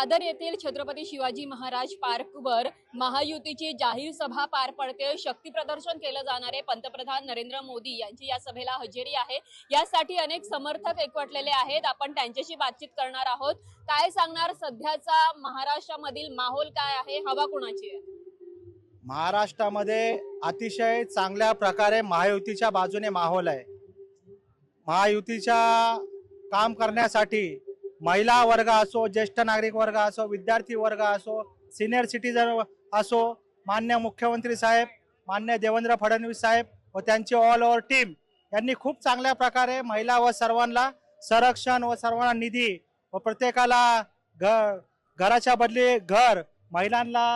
दादर येथील छत्रपती शिवाजी महाराज पार्कवर महायुतीची जाहीर सभा पार पडते. शक्ती प्रदर्शन केलं जाणारे पंतप्रधान नरेंद्र मोदी यांची. या सभेला हजेरी आहे. यासाठी अनेक समर्थक एकवटलेले आहेत. आपण त्यांच्याशी बातचीत करणार आहोत. काय सांगणार सध्याचा महाराष्ट्रामधील माहोल काय आहे? हवा कुणाची आहे? महाराष्ट्रामध्ये अतिशय चांगल्या प्रकारे महायुतीच्या बाजूने माहोल आहे. महायुतीच्या काम करण्यासाठी महिला वर्ग असो ज्येष्ठ नागरिक वर्ग असो विद्यार्थी वर्ग असो सिनियर सिटीजन असो मान्य मुख्यमंत्री साहेब मान्य देवेंद्र फडणवीस साहेब व त्यांची ऑल ओव्हर टीम यांनी खूप चांगल्या प्रकारे महिला व सर्वांना संरक्षण व सर्वांना निधी व प्रत्येकाला घ घराच्या बदली घर महिलांना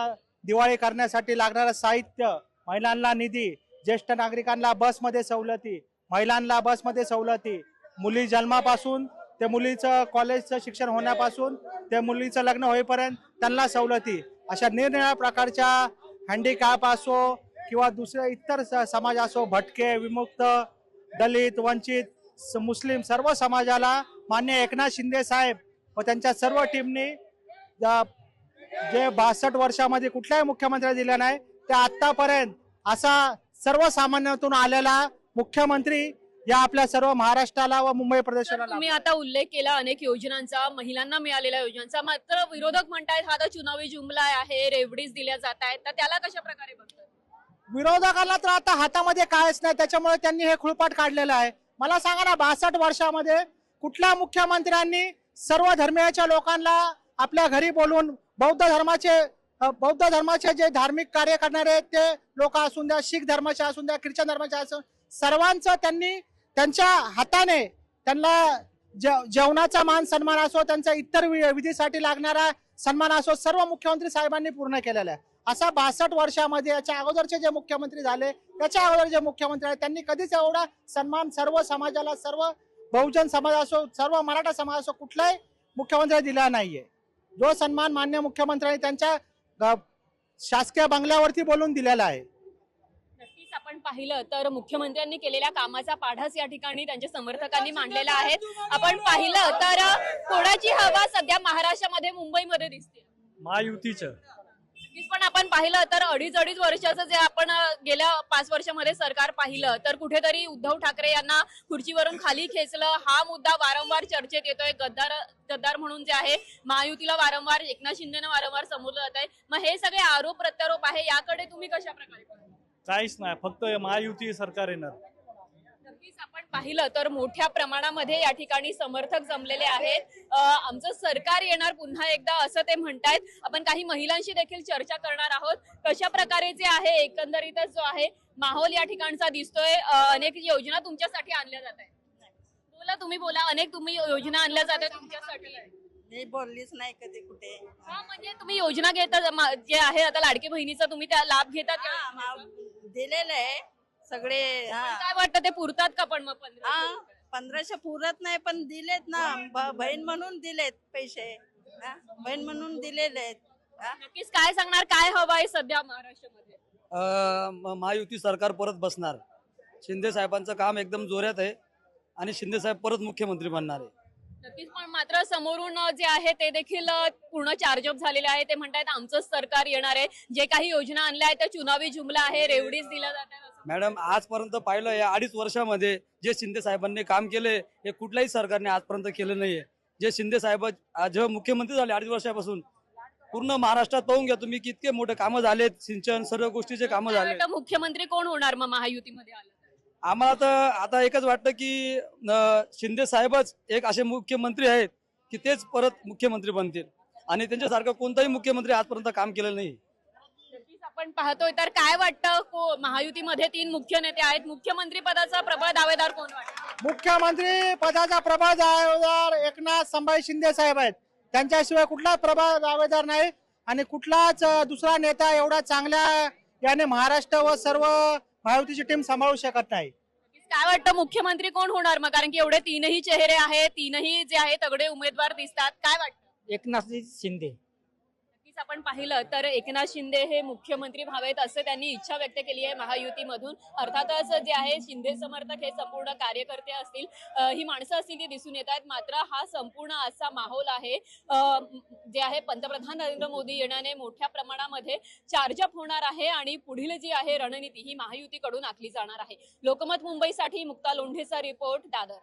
दिवाळी करण्यासाठी लागणारं साहित्य महिलांना निधी ज्येष्ठ नागरिकांना बसमध्ये सवलती महिलांना बसमध्ये सवलती मुली जन्मापासून ते मुलीचं कॉलेजचं शिक्षण होण्यापासून ते मुलीचं लग्न होईपर्यंत त्यांना सवलती. अशा निरनिराळ्या प्रकारच्या हँडिकॅप असो किंवा दुसरे इतर स- समाज असो भटके विमुक्त दलित वंचित स- मुस्लिम सर्व समाजाला मान्य एकनाथ शिंदे साहेब व त्यांच्या सर्व टीमनी जे बासष्ट वर्षामध्ये कुठल्याही मुख्यमंत्र्या दिल्या नाही ते आत्तापर्यंत असा सर्वसामान्यातून आलेला मुख्यमंत्री या आपल्या सर्व महाराष्ट्राला व मुंबई प्रदेशाला तुम्ही. आता उल्लेख केला अनेक योजनांचा महिलांना मिळालेल्या योजनांचा. मात्र विरोधक म्हणतायत हा तर चुनावी जुमला आहे रेवडीज दिल्या जात आहेत. तर त्याला कशा प्रकारे बघतात? विरोधकांना तर आता हातामध्ये कायच नाही त्याच्यामुळे त्यांनी हे खुळपाट काढलेलं आहे. मला सांगा ना बासष्ट वर्षामध्ये कुठल्या मुख्यमंत्र्यांनी सर्व धर्मियाच्या लोकांना आपल्या घरी बोलून बौद्ध धर्माचे बौद्ध धर्माचे जे धार्मिक कार्य करणारे ते लोक असून द्या शीख धर्माचे असून द्या ख्रिश्चन धर्माचे असून सर्वांचं त्यांनी त्यांच्या हाताने त्यांना जे- जेवणाचा मान सन्मान असो त्यांचा इतर वि- विधीसाठी लागणारा सन्मान असो सर्व मुख्यमंत्री साहेबांनी पूर्ण केलेला आहे. असा बासष्ट वर्षामध्ये याच्या अगोदरचे जे मुख्यमंत्री झाले त्याच्या अगोदर जे मुख्यमंत्री आहेत त्यांनी कधीच एवढा सन्मान सर्व समाजाला सर्व बहुजन समाज असो सर्व मराठा समाज असो कुठलाही मुख्यमंत्री दिला नाहीये. जो सन्मान मान्य मुख्यमंत्र्यांनी त्यांच्या ग- शासकीय बंगल्यावरती बोलून दिलेला आहे. आपण पाहिलं तर मुख्यमंत्र्यांनी केलेल्या कामाचा पाढाच या ठिकाणी त्यांच्या समर्थकांनी मांडलेला आहे. आपण पाहिलं तर कोणाची हवा सध्या महाराष्ट्रामध्ये मुंबईमध्ये दिसते? महायुतीचं. पण आपण पाहिलं तर अडीच अडीच वर्षाचं जे आपण गेल्या पाच वर्षामध्ये सरकार पाहिलं तर कुठेतरी उद्धव ठाकरे यांना खुर्चीवरून खाली खेचलं हा मुद्दा वारंवार चर्चेत येतोय. गद्दार गद्दार म्हणून जे आहे महायुतीला वारंवार एकनाथ शिंदेनं वारंवार समोरलं जात आहे. मग हे सगळे आरोप प्रत्यारोप आहे याकडे तुम्ही कशा प्रकारे? काहीच नाही फक्त महायुती सरकार येणार. नक्कीच आपण पाहिलं तर मोठ्या प्रमाणामध्ये या ठिकाणी समर्थक जमलेले आहेत. आमचं सरकार येणार पुन्हा एकदा असं ते म्हणतायत. आपण काही महिलांशी देखील चर्चा करणार आहोत. कशा प्रकारे जे आहे एकंदरीतच जो आहे माहोल या ठिकाणचा दिसतोय. अनेक योजना तुमच्यासाठी आणल्या जात आहेत. बोला तुम्ही बोला. अनेक तुम्ही योजना आणल्या जात आहेत तुमच्यासाठी. मी बोललीच नाही कधी कुठे. हा म्हणजे तुम्ही योजना घेता मा- जे आहे आता लाडकी बहिणीचा तुम्ही त्या लाभ घेतात? हा, मा- दिलेलं आहे. सगळे हा. काय वाटतं ते पुरतात का पण मग पंधरा हा पंधराशे पुरत नाही पण दिलेत ना. ब- बहीण म्हणून दिलेत पैसे. हा, बहीण म्हणून दिलेले आहेत. हा. नक्कीच काय सांगणार काय हवं आहे सध्या महाराष्ट्रामध्ये? अ, म- महायुती सरकार परत बसणार. शिंदे साहेबांचं काम एकदम जोरात आहे आणि शिंदे साहेब परत मुख्यमंत्री बनणार आहे. नक्कीच पण मात्र समोरून जे आहे ते देखील पूर्ण चार्जअप झालेले आहे. ते म्हणतायत आमचंच सरकार येणार आहे. जे काही योजना आणल्या आहेत त्या चुनावी जुमला आहे. रेवडीच दिल्या जात आहे. मॅडम आजपर्यंत पाहिलं या अडीच वर्षामध्ये जे शिंदे साहेबांनी काम केले हे कुठल्याही सरकारने आजपर्यंत केलं नाहीये. जे शिंदे साहेब आज जेव्हा मुख्यमंत्री झाले अडीच वर्षापासून पूर्ण महाराष्ट्रात पाहून घ्या तुम्ही की इतके मोठे कामं झालेत सिंचन सर्व गोष्टीचे कामं झाले मुख्यमंत्री कोण होणार मग महायुतीमध्ये आलं? आम्हाला तर आता एकच वाटतं की शिंदे साहेबच एक असे मुख्यमंत्री आहेत की तेच परत मुख्यमंत्री बनतील. आणि त्यांच्यासारखं कोणताही मुख्यमंत्री आजपर्यंत काम केलेलं नाही. आपण पाहतोय. तर काय वाटतं महायुतीमध्ये तीन मुख्य नेते आहेत. मुख्यमंत्री पदाचा प्रबळ दावेदार कोण वाटतं? मुख्यमंत्री पदाचा प्रबळ दावेदार एकनाथ संभाजी शिंदे साहेब आहेत. त्यांच्याशिवाय कुठलाच प्रबळ दावेदार नाही. आणि कुठलाच दुसरा नेता एवढा चांगल्या याने महाराष्ट्र व सर्व महायुतीची टीम सांभाळू शकत नाही. काय वाटतं मुख्यमंत्री कोण होणार? मग कारण की एवढे तीनही चेहरे आहेत तीनही जे आहे तगडे उमेदवार दिसतात. काय वाटतं? एकनाथ शिंदे. नक्कीच आपण पाहिलं तर एकनाथ शिंदे हे मुख्यमंत्री व्हावेत असं त्यांनी इच्छा व्यक्त केली आहे महायुतीमधून. अर्थातच जे आहे शिंदे समर्थक हे संपूर्ण कार्यकर्ते असतील ही माणसं असतील ती दिसून येत आहेत. मात्र हा संपूर्ण असा माहोल आहे जे आहे पंतप्रधान नरेंद्र मोदी येण्याने मोठ्या प्रमाणामध्ये चार्जअप होणार आहे आणि पुढील जी आहे रणनीती ही महायुतीकडून आखली जाणार आहे. लोकमत मुंबईसाठी मुक्ता लोंढेचा रिपोर्ट दादर.